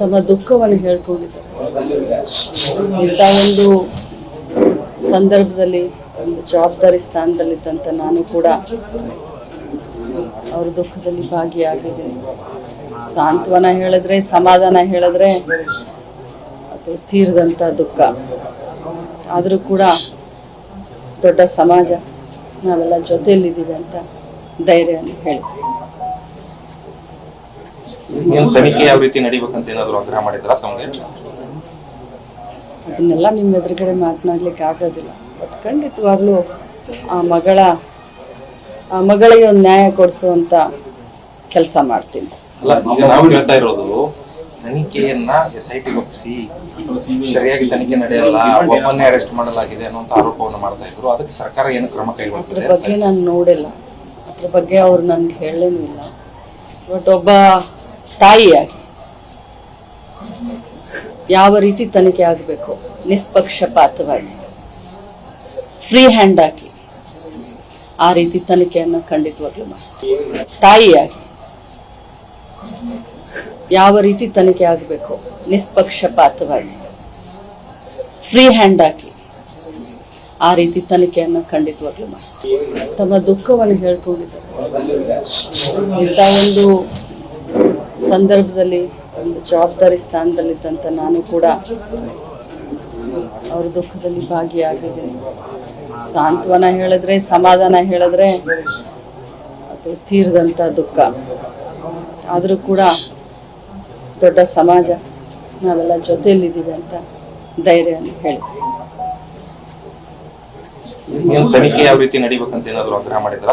ತಮ್ಮ ದುಃಖವನ್ನು ಹೇಳ್ಕೊಂಡಿದ್ದಾರೆ. ಇಂಥ ಒಂದು ಸಂದರ್ಭದಲ್ಲಿ, ಒಂದು ಜವಾಬ್ದಾರಿ ಸ್ಥಾನದಲ್ಲಿದ್ದಂಥ ನಾನು ಕೂಡ ಅವ್ರ ದುಃಖದಲ್ಲಿ ಭಾಗಿಯಾಗಿದ್ದೇನೆ ಸಾಂತ್ವನ ಹೇಳಿದ್ರೆ, ಸಮಾಧಾನ ಹೇಳಿದ್ರೆ ಅದು ತೀರದಂಥ ದುಃಖ. ಆದರೂ ಕೂಡ ದೊಡ್ಡ ಸಮಾಜ, ನಾವೆಲ್ಲ ಜೊತೆಯಲ್ಲಿದ್ದೀವಿ ಅಂತ ಧೈರ್ಯವನ್ನು ಹೇಳಿದ್ವಿ ಏನ್ ತನಿಖೆ ಯಾವ ರೀತಿ ನಡಿಬೇಕಂತ ಏನಾದ್ರು ಆಗ್ರಹ ಮಾಡಿದ್ರ ತಮಗೆ? ಅದನ್ನೆಲ್ಲ ನಿಮ್ಮ ಎದುರುಗಡೆ ಮಾತನಾಡ್ಲಿಕ್ಕೆ ಆಗೋದಿಲ್ಲ. ಬಟ್ ಖಂಡಿತವಾಗ್ಲೂ ಆ ಮಗಳ ಆ ಮಗಳಿಗೆ ಒಂದು ನ್ಯಾಯ ಕೊಡಿಸುವಂತ ಕೆಲಸ ಮಾಡ್ತೀನಿ. ಅಲ್ಲ ಈಗ ನಾವು ಹೇಳ್ತಾ ಇರೋದು ತನಿಖೆಯನ್ನ ಎಸ್ ಐ ಟಿ ಒಪ್ಪಿಸಿ ಸರಿಯಾಗಿ ತನಿಖೆ ನಡೆಯಲ್ಲ ಒಬ್ಬನ್ನೇ ಅರೆಸ್ಟ್ ಮಾಡಲಾಗಿದೆ ಅನ್ನುವಂತ ಆರೋಪವನ್ನು ಮಾಡ್ತಾ ಇದ್ರು. ಅದಕ್ಕೆ ಸರ್ಕಾರ ಏನು ಕ್ರಮ ಅದ್ರ ಬಗ್ಗೆ ನಾನು ನೋಡಿಲ್ಲ. ಅದ್ರ ಬಗ್ಗೆ ಅವ್ರು ನನ್ಗೆ ಹೇಳೇನೂ ಇಲ್ಲ. ಬಟ್ ಒಬ್ಬ ತಾಯಿಯಾಗಿ ಯಾವ ರೀತಿ ತನಿಖೆ ಆಗಬೇಕು? ನಿಷ್ಪಕ್ಷಪಾತವಾಗಿ. ಫ್ರೀ ಹ್ಯಾಂಡ್ ಆಗಿ. ಆ ರೀತಿ ತನಿಖೆಯನ್ನು ಖಂಡಿತವಾಗ್ಲೂ ಮಾಡಿ ತಾಯಿಯಾಗಿ. ಯಾವ ರೀತಿ ತನಿಖೆ ಆಗಬೇಕು? ನಿಷ್ಪಕ್ಷಪಾತವಾಗಿ. ಫ್ರೀ ಹ್ಯಾಂಡ್ ಆಗಿ. ಆ ರೀತಿ ತನಿಖೆಯನ್ನು ಖಂಡಿತವಾಗ್ಲೂ ಮಾಡಿ ತಮ್ಮ ದುಃಖವನ್ನು ಹೇಳ್ಕೊಂಡಿದ್ದಾರೆ. ಇಂಥ ಒಂದು ಸಂದರ್ಭದಲ್ಲಿ ಒಂದು ಜವಾಬ್ದಾರಿ ಸ್ಥಾನದಲ್ಲಿದ್ದಂಥ ನಾನು ಕೂಡ ಅವ್ರ ದುಃಖದಲ್ಲಿ ಭಾಗಿಯಾಗಿದೆ ಸಾಂತ್ವನ ಹೇಳಿದ್ರೆ, ಸಮಾಧಾನ ಹೇಳಿದ್ರೆ ಅದು ತೀರದಂಥ ದುಃಖ. ಆದರೂ ಕೂಡ ದೊಡ್ಡ ಸಮಾಜ, ನಾವೆಲ್ಲ ಜೊತೆಯಲ್ಲಿದ್ದೀವಿ ಅಂತ ಧೈರ್ಯವನ್ನು ಹೇಳಿದ್ವಿ ತನಿಖೆ ಯಾವ ರೀತಿ ನಡಿಬೇಕಂತ ಏನಾದರೂ ಆಗ್ರಹ ಮಾಡಿದ್ರ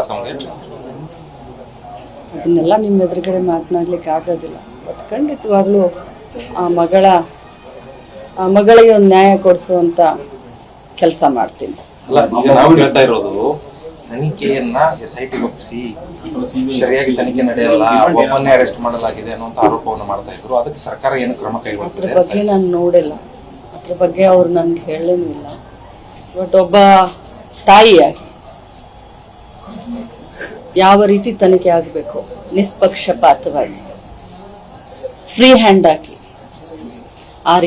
ಅದನ್ನೆಲ್ಲ ನಿಮ್ಮ ಎದುರುಗಡೆ ಮಾತನಾಡ್ಲಿಕ್ಕೆ ಆಗೋದಿಲ್ಲ. ಬಟ್ ಖಂಡಿತವಾಗ್ಲೂ ಆ ಮಗಳ ಆ ಮಗಳಿಗೆ ಒಂದು ನ್ಯಾಯ ಕೊಡಿಸುವಂತ ಕೆಲಸ ಮಾಡ್ತೀನಿ. ಅಲ್ಲ ಈಗ ನಾವು ಹೇಳ್ತಾ ಇರೋದು ತನಿಖೆಯನ್ನ ಎಸ್ ಐ ಟಿ ಒಪ್ಪಿಸಿ ಸರಿಯಾಗಿ ತನಿಖೆ ನಡೆಯಲ್ಲ ಒಬ್ಬನ್ನೇ ಅರೆಸ್ಟ್ ಮಾಡಲಾಗಿದೆ ಅನ್ನುವಂತ ಆರೋಪವನ್ನು ಮಾಡ್ತಾ ಇದ್ರು. ಅದಕ್ಕೆ ಸರ್ಕಾರ ಏನು ಕ್ರಮ ಅದ್ರ ಬಗ್ಗೆ ನಾನು ನೋಡಿಲ್ಲ. ಅದ್ರ ಬಗ್ಗೆ ಅವ್ರು ನನ್ಗೆ ಹೇಳೇನಿಲ್ಲ ಬಟ್ ಒಬ್ಬ ತಾಯಿಯಾಗಿ ಯಾವ ರೀತಿ ತನಿಖೆ ಆಗಬೇಕು? ನಿಷ್ಪಕ್ಷಪಾತವಾಗಿ ಫ್ರೀ ಹ್ಯಾಂಡ್ ಆಗಿ ಆ ರೀತಿ